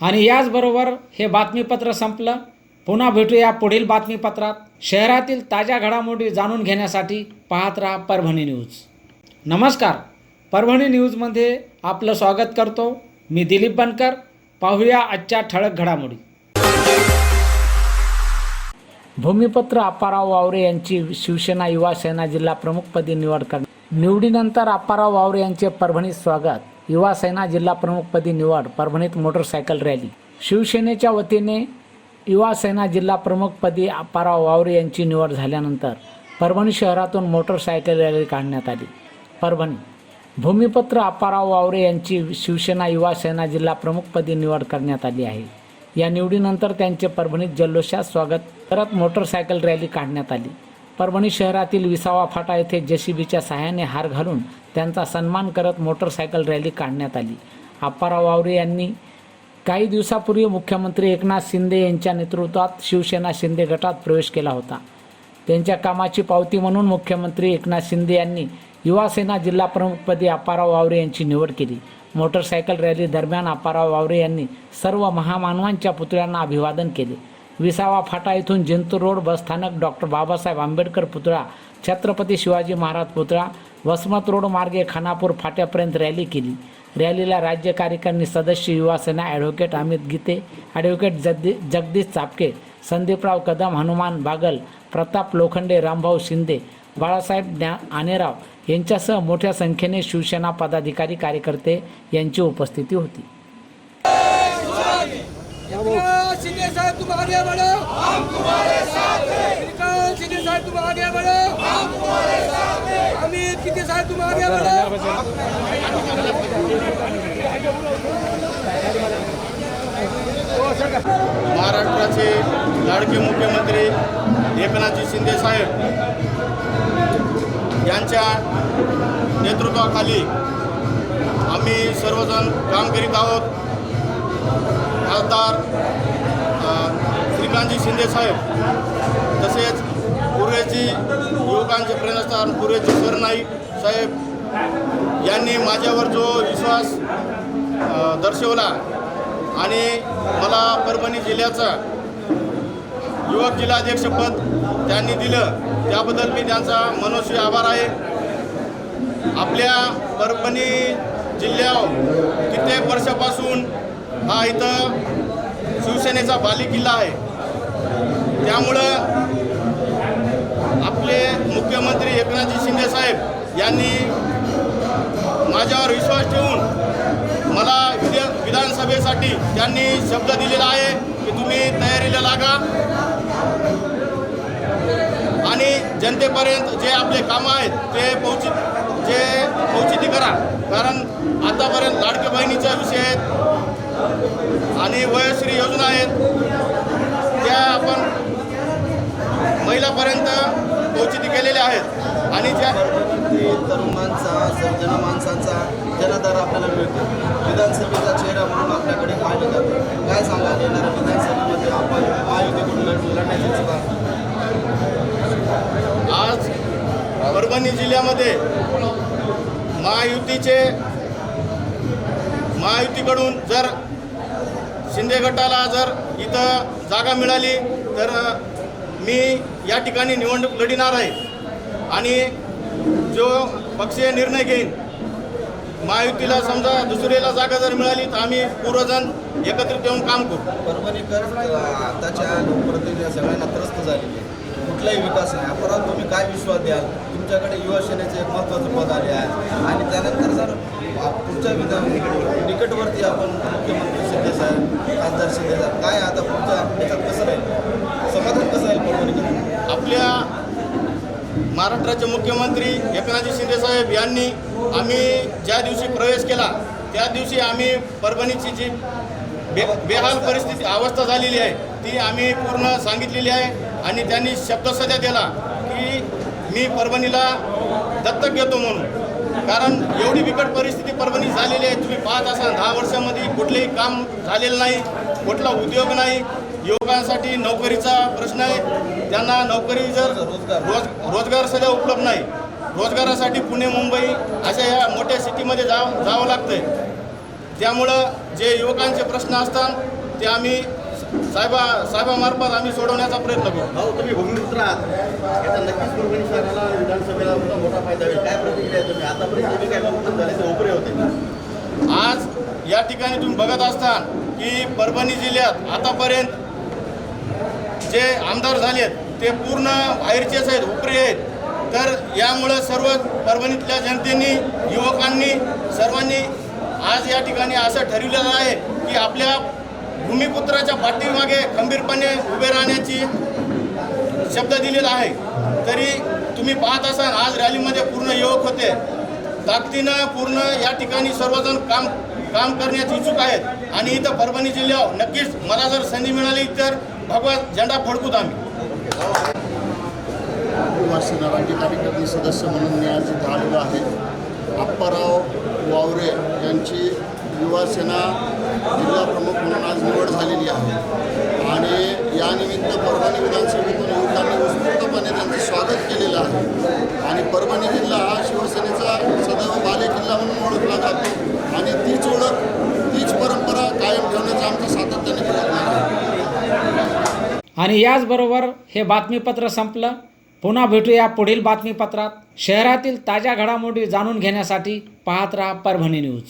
आणि याचबरोबर हे बातमीपत्र संपलं. पुन्हा भेटूया पुढील बातमीपत्रात. शहरातील ताज्या घडामोडी जाणून घेण्यासाठी पाहत राहा परभणी न्यूज. नमस्कार. परभणी न्यूजमध्ये आपलं स्वागत करतो. मी दिलीप बनकर. पाहूया आजच्या ठळक घडामोडी. भूमिपत्र अप्पाराव वावरे यांची शिवसेना युवा सेना जिल्हा प्रमुखपदी निवड कर निवडीनंतर अप्पाराव वावरे यांचे परभणीत स्वागत. युवा सेना जिल्हा प्रमुखपदी निवड परभणीत मोटरसायकल रॅली. शिवसेनेच्या वतीने युवा सेना जिल्हा प्रमुखपदी अप्पाराव वावरे यांची निवड झाल्यानंतर परभणी शहरातून मोटरसायकल रॅली काढण्यात आली. परभणी. भूमिपत्र अप्पाराव वावरे यांची शिवसेना युवा सेना जिल्हा प्रमुखपदी निवड करण्यात आली आहे. या निवडीनंतर त्यांचे परभणीत जल्लोषात स्वागत. करत मोटरसायकल रॅली काढण्यात आली. परभणी शहरातील विसावा फाटा येथे जेसीबीच्या सहाय्याने हार घालून त्यांचा सन्मान करत मोटरसायकल रॅली काढण्यात आली. आप्पाराव वावरे यांनी काही दिवसापूर्वी मुख्यमंत्री एकनाथ शिंदे यांच्या नेतृत्वात शिवसेना शिंदे गटात प्रवेश केला होता. त्यांच्या कामाची पावती म्हणून मुख्यमंत्री एकनाथ शिंदे यांनी युवासेना जिल्हाप्रमुखपदी जिल्हा प्रमुखपदी वावरे यांची निवड केली. मोटरसायकल रॅली दरम्यान अप्पाराव वावरे यांनी सर्व महामानवांच्या पुतळ्यांना अभिवादन केले. विसावा फाटा इथून जिंतूर रोड बसस्थानक डॉक्टर बाबासाहेब आंबेडकर पुतळा छत्रपती शिवाजी महाराज पुतळा वसमत रोड मार्गे खानापूर फाट्यापर्यंत रॅली केली. रॅलीला राज्य कार्यकारिणी सदस्य युवासेना ॲडव्होकेट अमित गीते ॲडव्होकेट जगदी जगदीश चापके संदीपराव कदम हनुमान बागल प्रताप लोखंडे रामभाऊ शिंदे बाळासाहेब ज्ञा आनेराव यांच्यासह मोठ्या संख्येने शिवसेना पदाधिकारी कार्यकर्ते यांची उपस्थिती होती. विकास शिंदे साहब तुम आगे बढ़ो हम तुम्हारे साथ हैं विकास शिंदे साहब तुम आगे बढ़ो हम तुम्हारे साथ हैं अमित शिंदे साहब तुम आगे बढ़ो महाराष्ट्राचे लाडके मुख्यमंत्री एकनाथजी शिंदे साहेब यांच्या नेतृत्वाखाली आम्ही सर्वजण काम करीत आहोत. खासदार श्रीकांतजी शिंदे साहेब तसेच पूर्वेची युवकांचे प्रेरणास्थान पूर्वेचे सरनाईक साहेब यांनी माझ्यावर जो विश्वास दर्शवला आणि मला परभणी जिल्ह्याचा युवक जिल्हाध्यक्षपद त्यांनी दिलं त्याबद्दल मी त्यांचा मनोशी आभार आहे. आपल्या परभणी जिल्ह्यावर कित्येक वर्षापासून हा इथं शिवसेनेचा बालेकिल्ला आहे. त्यामुळं आपले मुख्यमंत्री एकनाथजी शिंदे साहेब यांनी माझ्यावर विश्वास ठेवून मला विद्या विधानसभेसाठी त्यांनी शब्द दिलेला आहे की तुम्ही तयारीला लागा. जनतेपर्यंत जे आपले कामं आहेत ते पोहोचित जे पोहोचिती करा. कारण आतापर्यंत लाडक्या बहिणीचा विषय आहेत आणि वयश्री योजना आहेत. त्या आपण महिलापर्यंत पोहोचिती केलेल्या आहेत. आणि ज्या तरुण माणसा सर्जन माणसांचा जनाधार आपल्याला मिळतो. विधानसभेचा चेहरा म्हणून आपल्याकडे पाहिलं जातं. काय सांगायला येणार विधानसभेमध्ये आपण महायुतीकडून लढ लढण्याची इच्छा आज परभणी जिल्ह्यामध्ये महायुतीचे महायुतीकडून जर शिंदे गटाला जर इथं जागा मिळाली तर मी या ठिकाणी निवडणूक लढणार आहे. आणि जो पक्षीय निर्णय घेईन महायुतीला समजा दुसरीला जागा जर मिळाली तर आम्ही पूर्वजण एकत्रित येऊन काम करू. परभणीकर आताच्या लोकप्रतिनिधी सगळ्यांना त्रस्त झालेली कुठलाही विकास नाही. अपराध तुम्ही काय विश्वास द्याल? तुमच्याकडे युवा सेनेचे एक महत्त्वाचं पद आले आहे. आणि त्यानंतर जर आप- पुढच्या विधान निकटवर्ती आपण मुख्यमंत्री शिंदे साहेब खासदार शिंदे साहेब काय आता पुढच्या याच्यात कसं राहील? समाधान कसं राहील आपल्या महाराष्ट्राचे मुख्यमंत्री एकनाथजी शिंदे साहेब यांनी आम्ही ज्या दिवशी प्रवेश केला त्या दिवशी आम्ही परभणीची जी बे बेहाल परिस्थिती अवस्था झालेली आहे ती आम्ही पूर्ण सांगितलेली आहे. आणि त्यांनी शब्दसध्या दिला की मी परभणीला दत्तक घेतो म्हणून. कारण एवढी बिकट परिस्थिती परभणी झालेली आहे. तुम्ही पाहत असाल दहा वर्षामध्ये कुठलेही काम झालेलं नाही कुठला उद्योग नाही. युवकांसाठी नोकरीचा प्रश्न आहे. त्यांना नोकरी जर रोज रोजगार सध्या उपलब्ध नाही. रोजगारासाठी पुणे मुंबई अशा या मोठ्या सिटीमध्ये जावं जावं लागतंय. त्यामुळं जे युवकांचे प्रश्न असतात ते आम्ही साहेबा साहेबामार्फत आम्ही सोडवण्याचा प्रयत्न करू. भाऊ तुम्ही भूमिपुत्र आहात याचा नक्कीच परभणी शहराला विधानसभेला तुमचा मोठा फायदा होईल. काय प्रतिक्रिया आहे तुम्ही? आतापर्यंत जे काही लोकमत झाले ते उभे होते. आज या ठिकाणी तुम्ही बघत असता की परभणी जिल्ह्यात आतापर्यंत जे आमदार झालेत ते पूर्ण बाहेरचेच आहेत उपरी आहेत. तर यामुळं सर्व परभणीतल्या जनतेने युवकांनी सर्वांनी आज या ठिकाणी असं ठरविलेलं आहे की आपल्या भूमिपुत्राच्या पाठीमागे खंबीरपणे उभे राहण्याची शब्द दिलेला आहे. तरी तुम्ही पाहत असाल आज रॅलीमध्ये पूर्ण युवक होते. ताकदीनं पूर्ण या ठिकाणी सर्वजण काम काम करण्यास इच्छुक आहेत. आणि इथं परभणी जिल्ह्यावर नक्कीच मला जर संधी मिळाली तर भगवा झेंडा फडकूत आम्ही. सेना राज्य कार्यकारिणी सदस्य म्हणून मी आज इथं आलेलो आहे. अप्पाराव वावरे यांची युवासेना जिल्हाप्रमुख जिल्हा प्रमुख म्हणून आज निवड झालेली आहे. आणि यानिमित्त परभणी विधानसभेतून युवकांनी उत्स्फूर्तपणे त्यांचं स्वागत केलेलं आहे. आणि परभणी जिल्हा हा शिवसेनेचा सदैव बाले किल्ला म्हणून ओळखला जातो. आणि तीच ओळख तीच परंपरा कायम ठेवण्याचा आमचा सातत्याने प्रयत्न आहे. आणि याचबरोबर हे बातमीपत्र संपलं. पुन्हा भेटूया पुढील बातमीपत्रात. शहरातील ताज्या घडामोडी जाणून घेण्यासाठी पाहत राहा परभणी न्यूज.